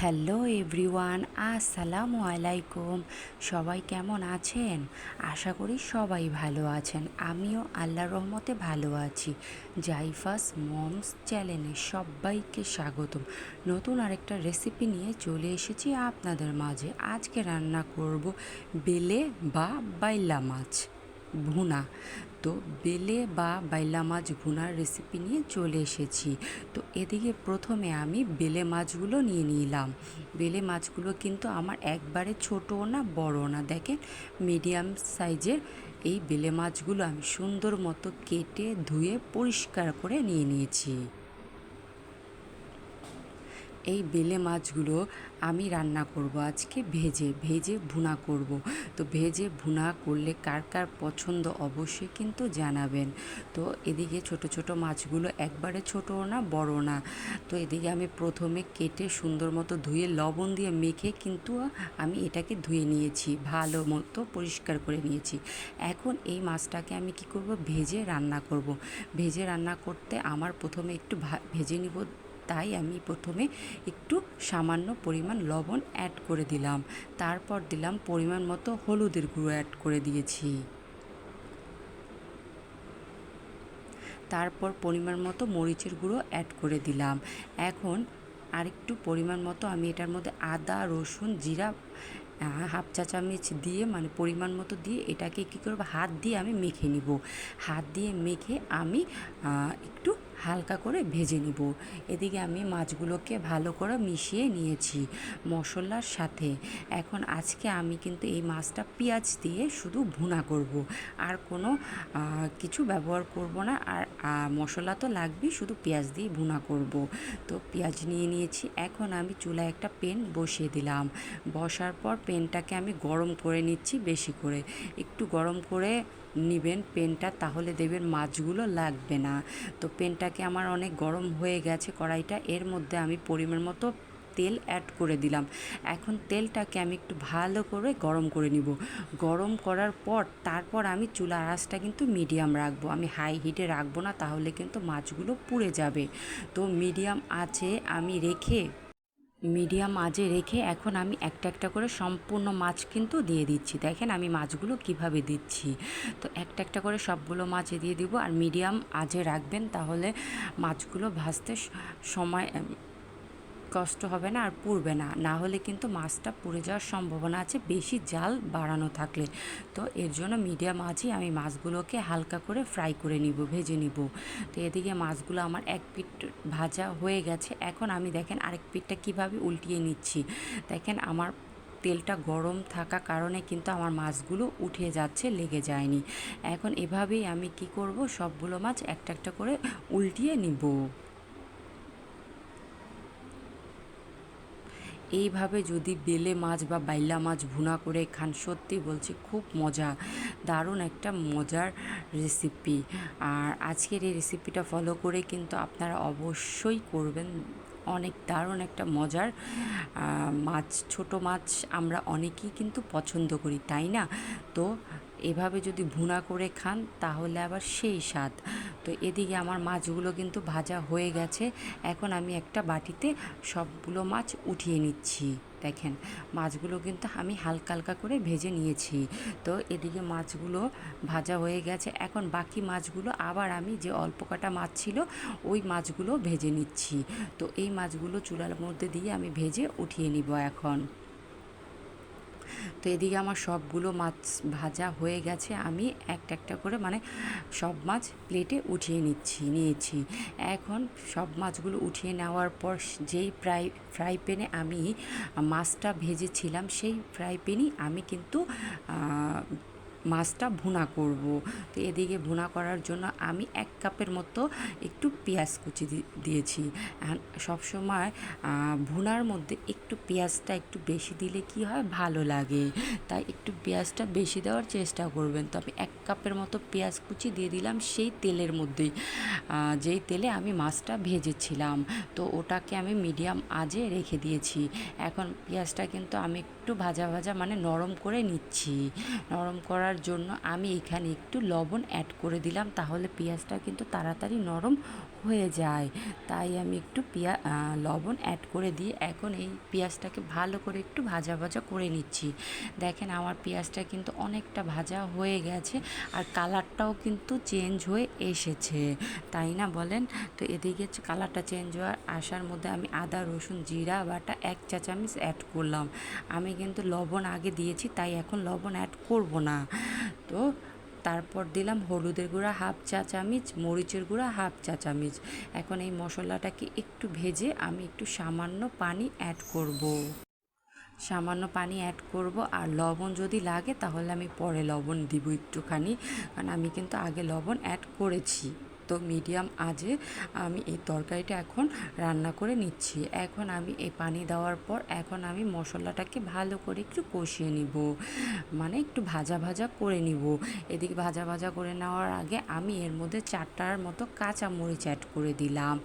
Hello everyone, আসসালামু আলাইকুম। সবাই কেমন আছেন? আশা করি সবাই ভালো আছেন। আমিও আল্লাহর রহমতে ভালো আছি। জাইফাস মমস চ্যানেলে সবাইকে স্বাগতম। নতুন আরেকটা রেসিপি নিয়ে চলে এসেছি আপনাদের মাঝে। আজকে রান্না করব বেলে বা বাইলা মাছ। ভুনা। তো বেলে বা বাইলা মাছ ভুনার রেসিপি নিয়ে চলে এসেছি। তো এদিকে প্রথমে আমি বেলে মাছগুলো নিয়ে নিলাম। বেলে মাছগুলো কিন্তু আমার একবারে ছোটও না বড় না। দেখেন মিডিয়াম সাইজের এই বেলে মাছগুলো আমি সুন্দর মতো কেটে ধুয়ে পরিষ্কার করে নিয়ে নিয়েছি। এই বেলে মাছগুলো আমি রান্না করব আজকে। ভেজে ভেজে ভুনা করব। তো ভেজে ভুনা করলে কার কার পছন্দ অবশ্যই কিন্তু জানাবেন। তো এদিকে ছোট ছোট মাছগুলো একবারে ছোট না, বড় না। তো এদিকে আমি প্রথমে কেটে সুন্দর মতো ধুয়ে লবণ দিয়ে মেখে কিন্তু আমি এটাকে ধুয়ে নিয়েছি, ভালো মতো পরিষ্কার করে নিয়েছি। এখন এই মাছটাকে আমি কি করব? ভেজে রান্না করব। ভেজে রান্না করতে আমার প্রথমে একটু ভেজে নিব তাই আমি প্রথমে একটু সামান্য পরিমাণ লবণ অ্যাড করে দিলাম। তারপর দিলাম পরিমাণ মতো হলুদের গুঁড়ো অ্যাড করে দিয়েছি। তারপর পরিমাণ মতো মরিচের গুঁড়ো অ্যাড করে দিলাম। এখন আরেকটু পরিমাণ মতো আমি এটার মধ্যে আদা, রসুন, জিরা হাফ চা চামচ দিয়ে মানে পরিমাণ মতো দিয়ে এটাকে কী করব? হাত দিয়ে আমি মেখে নিব। হাত দিয়ে মেখে আমি একটু হালকা করে ভেজে নিব। এদিকে আমি মাছগুলোকে ভালো করে মিশিয়ে নিয়েছি মশলার সাথে। এখন আজকে আমি কিন্তু এই মাছটা পেঁয়াজ দিয়ে শুধু ভুনা করব। আর কোনো কিছু ব্যবহার করব না। আর মশলা তো লাগবেই, শুধু পেঁয়াজ দিয়ে ভুনা করব। তো পেঁয়াজ নিয়ে নিয়েছি, এখন আমি চুলায় একটা পেন বসিয়ে দিলাম। বসার পর পেনটাকে আমি গরম করে নিচ্ছি বেশি করে। একটু গরম করে নেবেন পেনটা তাহলে দেবেন মাছগুলো লাগবে না। তো পেনটাকে আমার অনেক গরম হয়ে গেছে কড়াইটা, এর মধ্যে আমি পরিমাণ মতো তেল অ্যাড করে দিলাম। এখন তেলটাকে আমি একটু ভালো করে গরম করে নিব। গরম করার পর তারপর আমি চুলা আঁচটা কিন্তু মিডিয়াম রাখব। আমি হাই হিটে রাখব না, তাহলে কিন্তু মাছগুলো পুড়ে যাবে। তো মিডিয়াম আছে আমি রেখে মিডিয়াম আজে রেখে এখন আমি একটা একটা করে সম্পূর্ণ মাছ কিন্তু দিয়ে দিচ্ছি। দেখেন আমি মাছগুলো কীভাবে দিচ্ছি। তো একটা একটা করে সবগুলো মাছ দিয়ে দিব। আর মিডিয়াম আজে রাখবেন, তাহলে মাছগুলো ভাজতে সময় কষ্ট হবে না আর পুড়বে না। না হলে কিন্তু মাছটা পুড়ে যাওয়ার সম্ভাবনা আছে, বেশি জাল বাড়ানো থাকলে। তো এর জন্য মিডিয়াম আছেই আমি মাছগুলোকে হালকা করে ফ্রাই করে নিব, ভেজে নিব। তো এদিকে মাছগুলো আমার এক পিঠ ভাজা হয়ে গেছে। এখন আমি দেখেন আরেক পিঠটা কীভাবে উল্টিয়ে নিচ্ছি। দেখেন আমার তেলটা গরম থাকা কারণে কিন্তু আমার মাছগুলো উঠে যাচ্ছে, লেগে যায়নি। এখন এভাবেই আমি কি করব, সবগুলো মাছ একটা একটা করে উল্টিয়ে নিব। এইভাবে যদি বেলে মাছ বা বাইলা মাছ ভুনা করে খান, সত্যি বলছি খুব মজা। দারুণ একটা মজার রেসিপি আর আজকের এই রেসিপিটা ফলো করে কিন্তু আপনারা অবশ্যই করবেন। অনেক দারুণ একটা মজার মাছ, ছোট মাছ আমরা অনেকেই কিন্তু পছন্দ করি, তাই না? তো এভাবে যদি ভুনা করে খান তাহলে আবার সেই স্বাদ। তো এদিকে আমার মাছগুলো কিন্তু ভাজা হয়ে গেছে, এখন আমি একটা বাটিতে সবগুলো মাছ উঠিয়ে নিচ্ছি। দেখেন, মাছগুলো কিন্তু আমি হালকা হালকা করে ভেজে নিয়েছি। তো এদিকে মাছগুলো ভাজা হয়ে গেছে। এখন বাকি মাছগুলো আবার আমি যে অল্প কাটা মাছ ছিল, ওই মাছগুলো ভেজে নিচ্ছি। তো এই মাছগুলো চুলার মধ্যে দিয়ে আমি ভেজে উঠিয়ে নিব এখন। তো এদিকে আমার সবগুলো মাছ ভাজা হয়ে গেছে। আমি একটা একটা করে মানে সব মাছ প্লেটে উঠিয়ে নিচ্ছি, নিয়েছি। এখন সব মাছগুলো উঠিয়ে নেওয়ার পর যেই ফ্রাই ফ্রাই প্যানে আমি মাছটা ভেজেছিলাম, সেই ফ্রাই প্যানই আমি কিন্তু মাছটা ভুনা করব। তো এদিকে ভুনা করার জন্য আমি এক কাপের মতো একটু পেঁয়াজ কুচি দিয়েছি। সবসময় ভুনার মধ্যে একটু পেঁয়াজটা একটু বেশি দিলে কি হয়? ভালো লাগে। তাই একটু পেঁয়াজটা বেশি দেওয়ার চেষ্টা করবেন। তো আমি এক কাপের মতো পেঁয়াজ কুচি দিয়ে দিলাম সেই তেলের মধ্যেই যেই তেলে আমি মাছটা ভেজেছিলাম। তো ওটাকে আমি মিডিয়াম আজে রেখে দিয়েছি। এখন পেঁয়াজটা কিন্তু আমি একটু ভাজা ভাজা মানে নরম করে নিচ্ছি। নরম করার জন্য আমি এখানে একটু লবণ অ্যাড করে দিলাম তাহলে পেঁয়াজটা কিন্তু তাড়াতাড়ি নরম হয়ে যায়। তাই আমি একটু পিয়া লবণ অ্যাড করে দিয়ে এখন এই পেঁয়াজটাকে ভালো করে একটু ভাজা ভাজা করে নিচ্ছি। দেখেন আমার পেঁয়াজটা কিন্তু অনেকটা ভাজা হয়ে গেছে আর কালারটাও কিন্তু চেঞ্জ হয়ে এসেছে। তাই না বলেন? তো এদিকে কালারটা চেঞ্জ হওয়ার আসার মধ্যে আমি আদা, রসুন, জিরা, বাটা এক চা চামচ অ্যাড করলাম। আমি কিন্তু লবণ আগে দিয়েছি, তাই এখন লবণ অ্যাড করব না। তো তারপর দিলাম হলুদের গুঁড়া, হাফ চা চামচ, মরিচের গুঁড়া, হাফ চা চামচ। এখন এই মশলাটাকে একটু ভেজে আমি একটু সামান্য পানি অ্যাড করব। সামান্য পানি অ্যাড করব, আর লবণ যদি লাগে তাহলে আমি পরে লবণ দিব একটুখানি, কারণ আমি কিন্তু আগে লবণ অ্যাড করেছি। তো মিডিয়াম আজে আমি এই তরকারিটা এখন রান্না করে নিচ্ছি। এখন আমি এই পানি দেওয়ার পর এখন আমি মশলাটাকে ভালো করে একটু কষিয়ে নিব। মানে একটু ভাজা ভাজা করে নিব। এদিকে ভাজা ভাজা করে নেওয়ার আগে আমি এর মধ্যে চারটার মতো কাঁচা মরিচ অ্যাড করে দিলাম।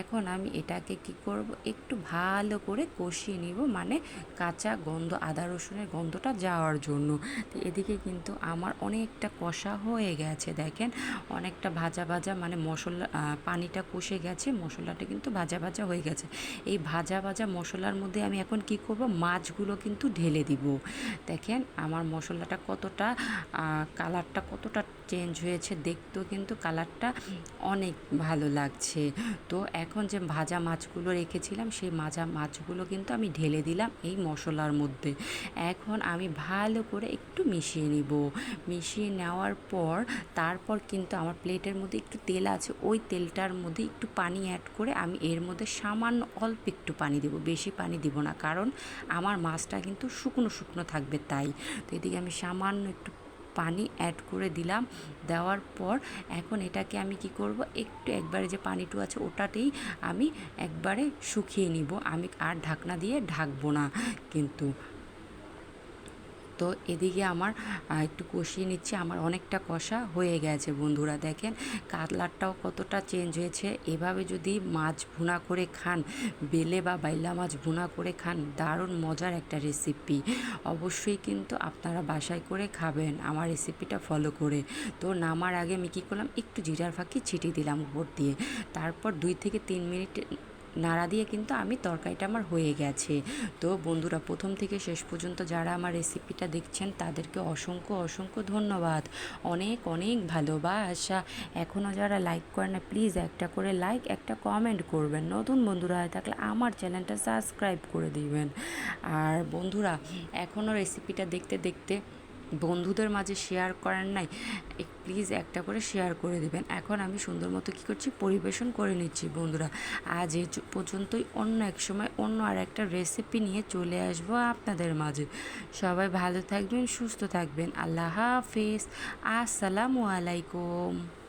এখন আমি এটাকে কি করব? একটু ভালো করে কষিয়ে নিব মানে কাঁচা গন্ধ, আদা রসুনের গন্ধটা যাওয়ার জন্য। তো এদিকে কিন্তু আমার অনেকটা কষা হয়ে গেছে, দেখেন? অনেকটা ভাজা ভাজা মানে মশলা পানিটা কষে গেছে, মশলাটা কিন্তু ভাজা ভাজা হয়ে গেছে। এই ভাজা ভাজা মশলার মধ্যে আমি এখন কি করব? মাছগুলো কিন্তু ঢেলে দিব। দেখেন আমার মশলাটা কতটা কালারটা কতটা চেঞ্জ হয়েছে, দেখতেও কিন্তু কালারটা অনেক ভালো লাগছে। তো এখন যে ভাজা মাছগুলো রেখেছিলাম, সেই ভাজা মাছগুলো কিন্তু আমি ঢেলে দিলাম এই মশলার মধ্যে। এখন আমি ভালো করে একটু মিশিয়ে নিব। মিশিয়ে নেওয়ার পর তারপর কিন্তু আমার প্লেটের মধ্যে একটু তেল আছে, ওই তেলটার মধ্যে একটু পানি অ্যাড করে আমি এর মধ্যে সামান্য অল্প একটু পানি দেবো, বেশি পানি দিব না। কারণ আমার মাছটা কিন্তু শুকনো শুকনো থাকবে তাই। তো এদিকে আমি সামান্য একটু পানি অ্যাড করে দিলাম। দেওয়ার পর এখন এটাকে আমি কি করব? একটু একবারে যে পানিটু আছে ওটাতেই আমি একবারে শুকিয়ে নিব। আমি আর ঢাকনা দিয়ে ঢাকবো না। কিন্তু তো এদিকে আমার একটু কষিয়ে নিচ্ছি। আমার অনেকটা কষা হয়ে গেছে বন্ধুরা, দেখেন। কাতলারটাও কতটা চেঞ্জ হয়েছে। এভাবে যদি মাছ ভুনা করে খান, বেলে বা বাইলা মাছ ভুনা করে খান, দারুণ মজার একটা রেসিপি অবশ্যই কিন্তু আপনারা বাসায় করে খাবেন। আমার রেসিপিটা ফলো করে। তো নামার আগে আমি কী করলাম? একটু জিরার ফাঁকি ছিটিয়ে দিলাম উপর দিয়ে। তারপর দুই থেকে তিন মিনিট নাড়া দিয়ে কিন্তু আমি তরকারিটা আমার হয়ে গেছে। তো বন্ধুরা, প্রথম থেকে শেষ পর্যন্ত যারা আমার রেসিপিটা দেখছেন, তাদেরকে অসংখ্য অসংখ্য ধন্যবাদ। অনেক অনেক ভালোবাসা। এখনও যারা লাইক করে না প্লিজ একটা করে লাইক একটা কমেন্ট করবেন। নতুন বন্ধুরা হয়ে থাকলে আমার চ্যানেলটা সাবস্ক্রাইব করে দিবেন। আর বন্ধুরা এখনও রেসিপিটা দেখতে দেখতে বন্ধুদের মাঝে শেয়ার করার নাই প্লিজ একটা করে শেয়ার করে দেবেন। এখন আমি সুন্দর মতো কী করছি, পরিবেশন করে নিচ্ছি বন্ধুরা। আজ এ পর্যন্তই অন্য এক সময় অন্য আর একটা রেসিপি নিয়ে চলে আসব আপনাদের মাঝে। সবাই ভালো থাকবেন, সুস্থ থাকবেন। আল্লাহ হাফিজ। আসসালামু আলাইকুম।